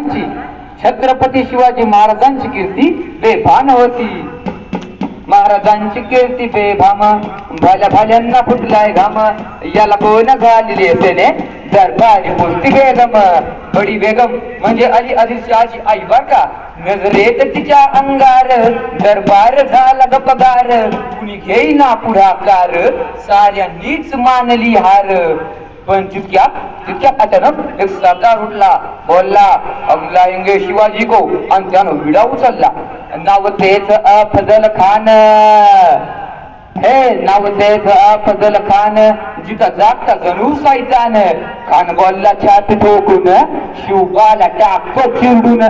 महाराजांची. छत्रपती शिवाजी महाराजांची कीर्ती बेभान होती. महाराजांची कीर्ती बेभाम भाल्या भाल्यांना फुटलाय घाम. याला कोण घालेली असेने दरबारी पुष्टी बेगम. बडी बेगम म्हणजे अली आदिलशाची आई बर का? नजरेत तिच्या अंगार. दरबार झाला ग पगार कुणी घेईना पुढाकार. साऱ्यांनीच मानली हार. पण तितक्या चुक्या अचानक एक सरदार उठला बोलला हम लाएंगे शिवाजी को. आणि त्यानं विडा उचलला. नाव तेच अफजल खान. हे नाव तेच अफजल खान. जिथं जागता जणू सायचान खान बोलला छात ठोकून शिवबाला टाकतो चिरडून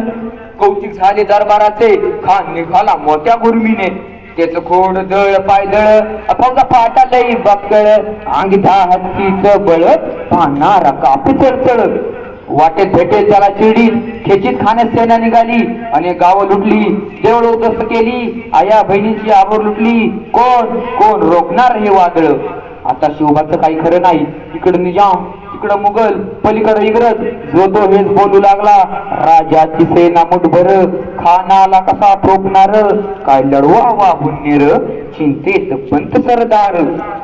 कौतिक झाले दरबाराचे. खान निघाला मोठ्या गुरमीने. त्याच खोड दळ पायदळ अपंग फाटा लई बक्कळ. अंगिता हत्तीच बळ पाहणारा कापी चळचळ. वाटेत भेटे त्याला चिडी खेचीत खाण्यात सेना निघाली. आणि गावं लुटली देवळ उद्ध्वस्त केली. आया बहिणीची आवर लुटली. कोण कोण रोखणार हे वादळ? आता शिवबाचं काही खरं नाही. इकडं निजाम इकडं मुघल पलीकडं इंग्रज. जो तो हेच बोलू लागला राजाची सेना मुठभर खानाला कसा ठोकणार? काय लढवा बुन्नेर चिंतेत पंत सरदार.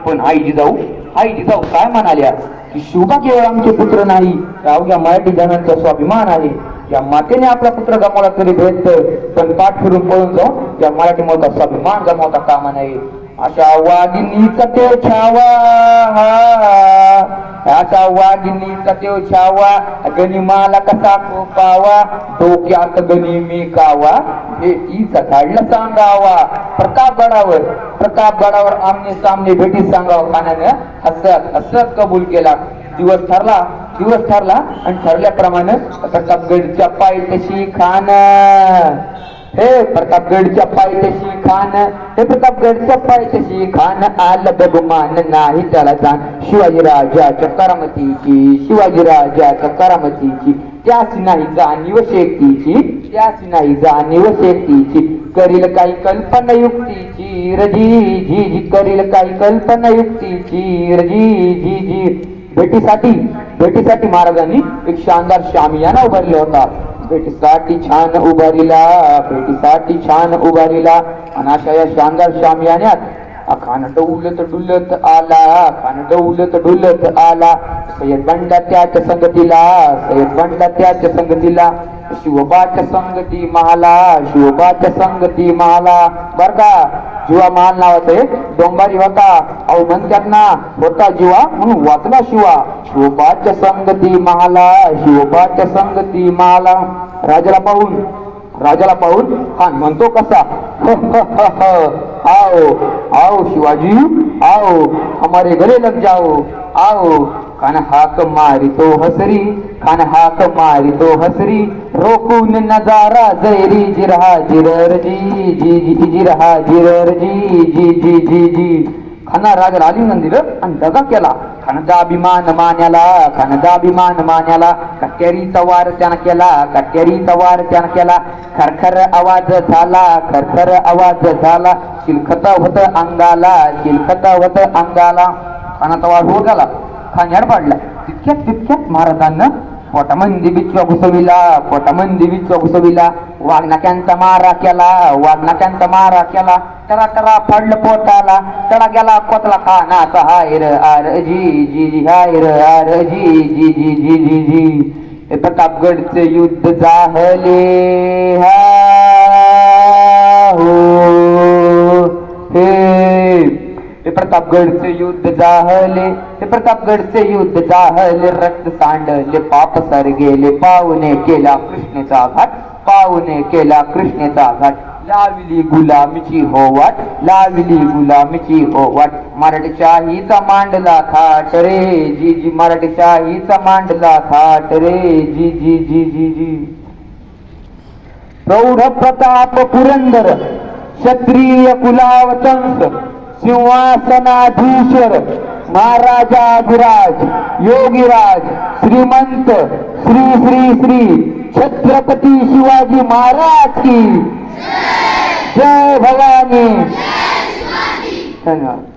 पण आई जाऊ आई जाऊ काय म्हणाल्या? की शिवबा केवळ आमचे पुत्र नाही. तर अवघ्या मराठी जनांचा स्वाभिमान आहे. या मातेने आपला पुत्र गमावला तरी भेटत. पण पाठ फिरून पळून जाऊन या मराठी मोठा स्वाभिमान गमावता कामा नाही अशा वाघिनीचा ते छावा? असा वाघिनीचा ते छावा? गनिमाला कसा कोपावा डोक्यात गणी मी कावा हे तीचा काढला सांगावा. प्रतापगडावर प्रतापगडावर आमने सामने भेटी सांगावं खाण्यानं हसत हसत कबूल केला. दिवस ठरला दिवस ठरला आणि ठरल्याप्रमाणे प्रतापगडच्या पाय तशी खान. हे प्रतापगडच्या पायथ्याशी खान हे प्रतापगडच्या पायथ्याशी खान आल बगमान नाही त्याला जाण. शिवाजी राजाच्या करामतीची शिवाजी राजाच्या करामतीची त्याच नाही जाणीव शेतीची त्याच नाही जाणीव शेतीची. करील काही कल्पना युक्तीची रजी जी जी करील काही कल्पना युक्तीची रजी जी जी. भेटीसाठी भेटीसाठी महाराजांनी एक शानदार शामियाना उभारला होता. भेटीसाठी छान उभारीला भेटीसाठी छान उभारीला. आणि अशा या शानदार शामियान्यात. अखान डौलत डुलत आला खान डौलत डुलत आला. सय्यद बंडा त्याच्या संगतीला सय्यद बंडा त्याच्या संगतीला. शिवबाच्या संगती महाला शिवबाच्या संगती महाला बर का? जीवा महान नावाचे एक डोंबारी होता अहो म्हणतात ना होता जीवा म्हणून वाचला शिवा. शिवपाच्या संगती महाला शिवपाच्या संगती महाला राजाला पाहून राजाला पाहून हा म्हणतो कसा? आओ आओ शिवाजी आओ हमारे घरे लग जाओ आओ. कान हाक मारी तो हसरी खान हाक मारी तो हसरी रोकून नजारा जैरी जिरहा जिरर जी जी जी जिरहा जिरर जी जी जी जी जी. खाना राज आलिंगन दिलं आणि दगा केला. खानचा अभिमान मान्याला खानचा अभिमान मान्याला. कट्यारीचा वार त्यानं केला कट्यारीचा वार त्यानं केला. खरखर आवाज झाला खरखर आवाज झाला. शिलखत होत अंगाला शिलखत होत अंगाला. खानाचा वार होत झाला खान पाडला. तितक्यात तितक्यात महाराजांना पोटामंदी बिचवा घुसविला पोटामंदी बिचवा घुसविला वाघनाक्यांचा मारा केला वाघनाक्यांचा मारा केला. टरा टरा पडलं पोटाला टडा गेला कोतला खानाचा हायर आर जी जी जी हायर आर जी जी जी जी जी जी. प्रतापगडचे युद्ध जाहले हा हे प्रतापगडचे युद्ध जाहले हे प्रतापगडचे युद्ध जाहले रक्त सांडले पाप सर गेले पावने केला कृष्णेचा घाट पाहुणे केला कृष्णेचा घाट. लावली गुलामीची होवाट लावली गुलामीची होवाट वाट. मांडला थाट रे जी जी मराठीशाहीचा मांडला थाट रे जी जी जी जी जी. प्रौढ प्रताप पुरंदर क्षत्रिय कुलावतंस सिंहासनाधीश्वर महाराजाधिराज योगीराज श्रीमंत श्री श्री श्री छत्रपती शिवाजी महाराज की जय भवानी. धन्यवाद.